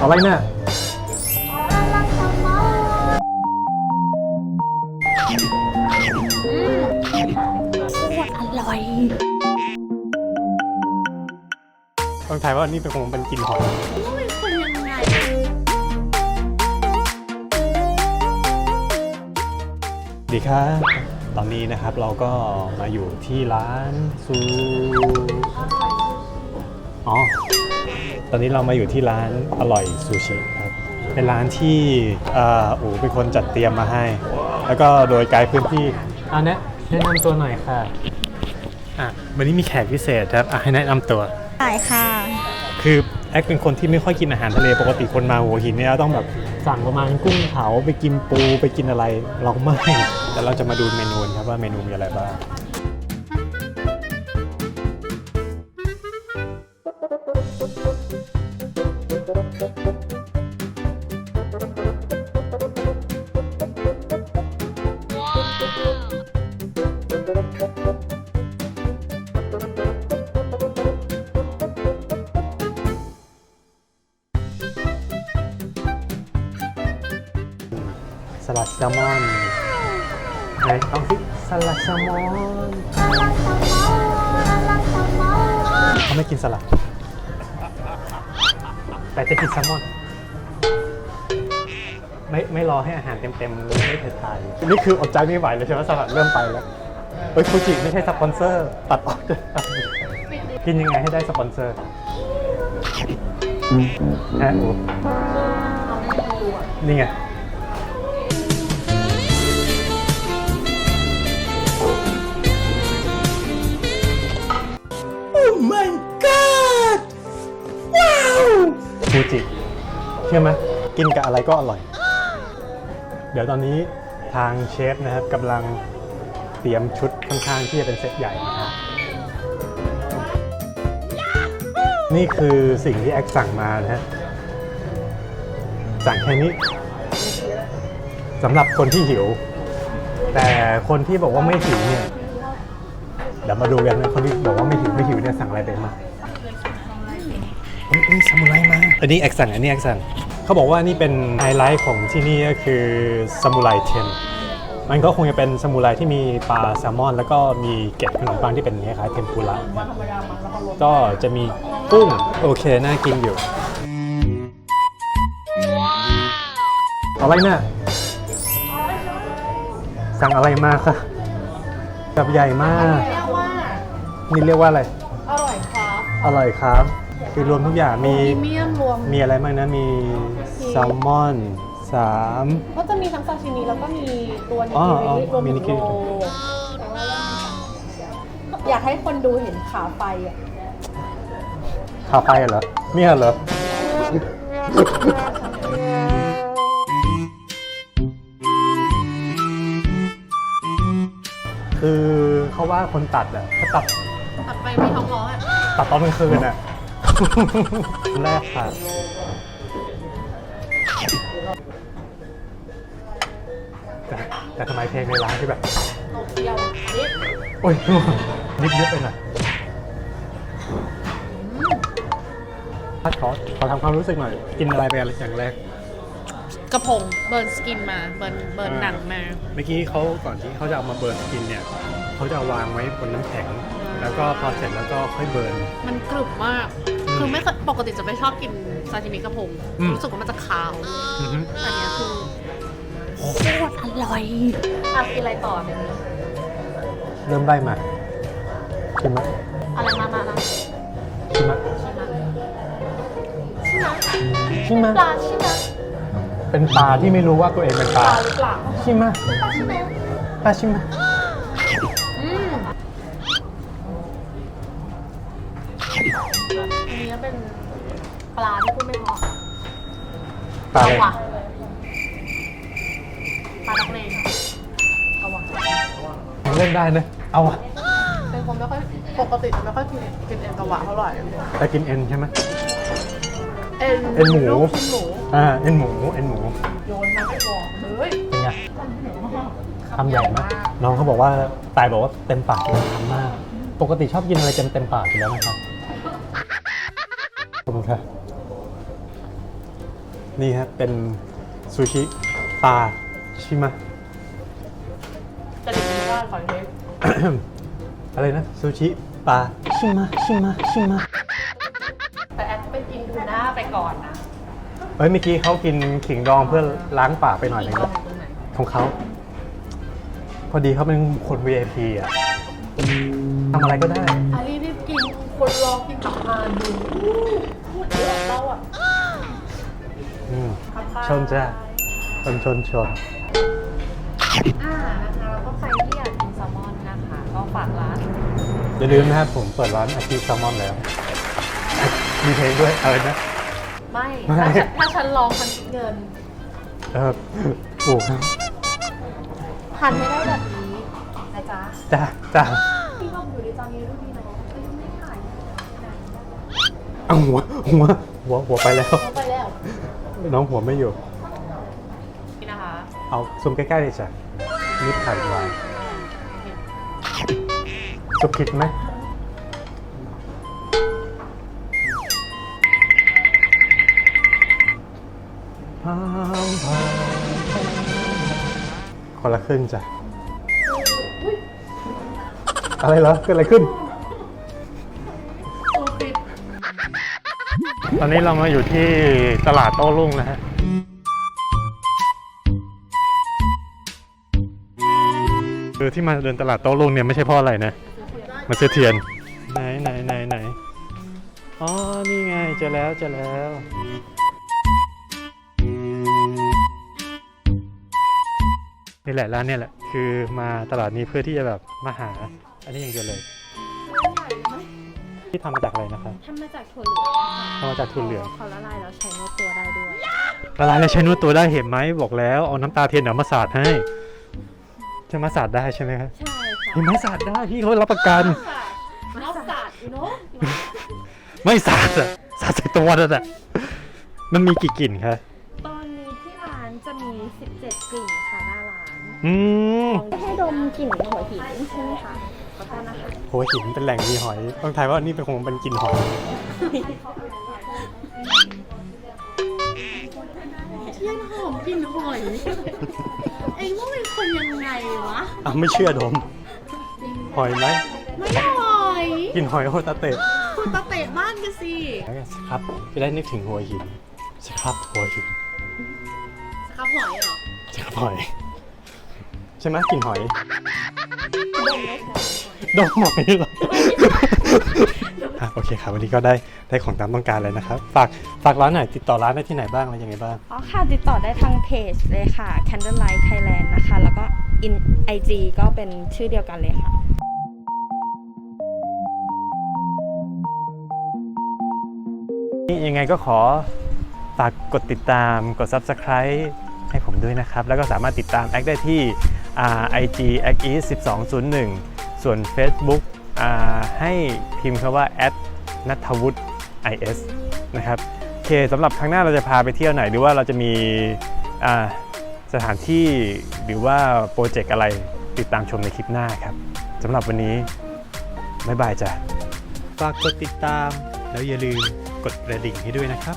อะไรเนี่ยอร่อยต้องทายว่านี่เป็นคงเป็นกลิ่นหอมเป็นคนยังไงดีครับตอนนี้นะครับเราก็มาอยู่ที่ร้านซู อ๋อ ตอนนี้เรามาอยู่ที่ร้านอร่อยซูชิครับ เป็นร้านที่เอ่ออูเป็นคนจัดเตรียมมาให้ แล้วก็โดยไกด์พื้นที่อันนี้แนะนำตัวหน่อยค่ะอะวันนี้มีแขกพิเศษครับอะให้แนะนำตัวใช่ค่ะ คือแอคเป็นคนที่ไม่ค่อยกินอาหารทะเลปกติคนมาหัวหินเนี่ยต้องแบบสั่งประมาณกุ้งเผาไปกินปูไปกินอะไรเราไม่แต่เราจะมาดูเมนูกันครับว่าเมนูมีอะไรบ้าง สลัดแซลมอนไหนเอาสิสลัดแซลมอนเขาไม่กินสลัด แต่จะกินแซลมอน ไม่ไม่รอให้อาหารเต็มๆไม่เผ็ดทายนี่คืออดใจไม่ไหวเลยใช่ไหมสลัดเริ่มไปแล้วเฮ้ยฟูจิไม่ใช่สปอนเซอร์ ตัดออกเลยกินยังไงให้ได้สปอนเซอร์ฮะโอ้นี่ไง ฟูจิเชื่อไหมกินกับอะไรก็อร่อย เดี๋ยวตอนนี้ทางเชฟนะครับกำลังเตรียมชุดค่อนข้างที่จะเป็นเซตใหญ่นะครับนี่คือสิ่งที่แอคสั่งมานะฮะสั่งแค่นี้สำหรับคนที่หิว แต่คนที่บอกว่าไม่หิวเนี่ยเดี๋ยวมาดูกันนะคนที่บอกว่าไม่หิวไม่หิวเนี่ยสั่งอะไรไปมา งเฮ้ยนี่ซามูไรมา อันนี้แอคซันอันนี้แอคซันเขาบอกว่านี่เป็นไฮไลท์ของที่นี่ก็คือซามูไรเทนมันก็คงจะเป็นซามูไรที่มีปลาแซลมอน แล้วก็มีเกล็ดขนมปังที่เป็นคล้ายๆเทมปุระครับก็จะมีกุ้งโอเค น่ากินอยู่อะไรเนี่ยสั่งอะไรมาคะแบบใหญ่มากเรียกว่านี่เรียกว่าอะไร อร่อยครับ อร่อยครับ คือรวมทุกอย่างมีพรีเมียมรวม มีอะไรบ้างนะมีแซลมอนสามก็จะมีทั้งซาชิมิแล้วก็มีตัวนิอ๋อกิอ๋อริรวมมีถึนิงกิริโรอยากให้คนดูเห็นขาไฟอะข้าวไฟเหรอเนี่ยเหรอ คือเขาว่าคนตัดอะเขาตัดตัดไปมีท้องร้องอะตัดตอนกลางคืนอะ แรกค่ะแต่แต่ทำไมเพลงในร้านที่แบบโตเกียวนิดโอ้ยนิดเยอะไปหน่อยขอขอทำความรู้สึกหน่อย กินอะไรไปอะไรอย่างแรก กระพงเบิร์นสกินมาเบิร์นเบิร์นหนังมา เมื่อกี้เขาก่อนที่เขาจะเอามาเบิร์นกินเนี่ย เขาจะเอาวางไว้บนน้ำแข็ง แล้วก็พอเสร็จแล้วก็ค่อยเบิร์น มันกรึบมาก คือไม่เคยปกติจะไม่ชอบกินซาชิมิกระพง อืม รู้สึกว่ามันจะคาวอือฮึแต่เนี้ยคือโคตรอร่อยอะกินอะไรต่อเนี่ยเริ่มได้มาชิมไหมอะไรมามามาชิมไหมชิมะชิมไหมปลาชิมะเป็นปลาที่ไม่รู้ว่าตัวเองเป็นปปลาลาหรือเปล่าชิมไหมปลาชิมะปลาชิมไปลาอะไรว่ะปลาดักเลงเอาว่ะยังเล่นได้นะเอาอะเป็นคนไม่ค่อยปกติจะไม่ค่อยกินกินเอ็นกระหวะเท่าไหร่แต่กินเอ็นใช่ไหมเอ็นเอ็นหมูลูกชิ้นหมูอ่าเอ็นหมูเอ็นหมูโยนมาไม่บอกเฮ้ยเป็นไงคำใหญ่มากน้องเขาบอกว่าตายบอกว่าเต็มปากเลยคำมาก ปกติชอบกินอะไรเต็มเต็มปากอยู่แล้วนะครับขอบคุณค่ะ นี่ครับเป็นซูชิปลาชิมะ จะถึงที่ว่าขอเทปอะไรนะซูชิปลาชิมะชิมะชิมะแต่แอดไปกินทูน่าไปก่อนนะเฮ้ยเมื่อกี้เขากินขิงดองเพื่อล้างปากไปหน่อยหนึงกคล้รัอบงตรงไหนของเขา พอดีเขาเป็นคน VIP อะทำอะไรก็ได้ อารีรีบกินคนรอกินกลับมาดูพูดเยอะเราอะอืม ชนจ้าชนชนชน อ่านะคะแล้วก็ใครที่อยากกินแซลมอนนะคะ ก็ฝากร้าน อย่าลืมนะครับผมเปิดร้านอาชีพแซลมอนแล้ว มีเพลงด้วยอะไรนะ ไม่ไม่ถ้าฉันถ้าฉันลองฉันคิดเงินเออโอ้ครับทานไม่ได้แบบนี้นะจ๊ะจ้าจ้าพี่บอกอยู่ในจอนี้รูปนี้เนาะก็ยังไม่ถ่ายเอาหัวหัวหัวหัวไปแล้วเอาไปแล้ว น้องหัวไม่อยู่ นี่นะคะเอาซูมใกล้ๆเลยจ้ะนิดไข่ดวายสุกคิดไหมพามพามคนละครึ่งจ้ะ อะไรเหรอ เกิดอะไรขึ้น ตอนนี้เรามาอยู่ที่ตลาดโต้รุ่งนะฮะคือที่มาเดินตลาดโต้รุ่งเนี่ยไม่ใช่เพราะอะไรนะ มาซื้อเทียน ไหนไหนไหนไหนอ๋อ นี่ไงเจอแล้วเจอแล้วนี่แหละร้านเนี่ยแหละ คือมาตลาดนี้เพื่อที่จะแบบมาหา อันนี้อย่างเดียวเลย ที่ทำมาจากอะไรนะครับทำมาจากถั่วเหลืองค่ะทำมาจากถั่วเหลืองเขาละลายแล้วใช้นวดตัวได้ด้วยละลายแล้วใช้นวดตัวได้เห็นไหมบอกแล้วเอาน้ำตาเทียนเดี๋ยวมาสาดให้จะมาสาดได้ใช่ไหมครับใช่ค่ะเห็นไหมสาดได้พี่เขารับประกันนอกศาสตร์อยู่เนาะไม่สาดอะสาดใส่ตัวนั่นแหละมันมีกี่กลิ่นคะตอนนี้ที่ร้านจะมี 17 กลิ่นค่ะหน้าร้านอืมให้ดมกลิ่นหัวหินใช่ไหมคะ ขอโทษนะคะโหหินเป็นแหล่งมีหอย ต้องทายว่านี่เป็นคงเป็นกลิ่นหอย เทียนหอมกลิ่นหอย เองว่าเป็นคนยังไงวะ อะไม่เชื่อดม หอยไหมไม่หอยกลิ่นหอยโฮตาเตะคุณตะเตะบ้านกันสิครับจะได้นึกถึงหัวหินสครับหัวหินครับหอยเหรอ สครับหอย ใช่ไหมกลิ่นหอย ดมหอยเหรออะโอเคครับวันนี้ก็ได้ได้ของตามต้องการเลยนะครับ ฝากฝากร้านหน่อยติดต่อร้านได้ที่ไหนบ้างอะไรยังไงบ้าง อ๋อค่ะ ติดต่อได้ทางเพจเลยค่ะ Candlelight Thailand นะคะ แล้วก็ in IG ก็เป็นชื่อเดียวกันเลยค่ะยังไงก็ขอฝากกดติดตามกด Subscribe ให้ผมด้วยนะครับ แล้วก็สามารถติดตามแอคได้ที่อ่า IG a c e 1201 ส่วน Facebook ให้พิมพ์คำว่านัทวุฒิ is นะครับโอเคสำหรับครั้งหน้าเราจะพาไปเที่ยวไหน หรือว่าเราจะมีสถานที่หรือว่าโปรเจกต์อะไรติดตามชมในคลิปหน้าครับสำหรับวันนี้บ๊ายบายจ้ะฝากกดติดตามแล้วอย่าลืมกดกระดิ่งให้ด้วยนะครับ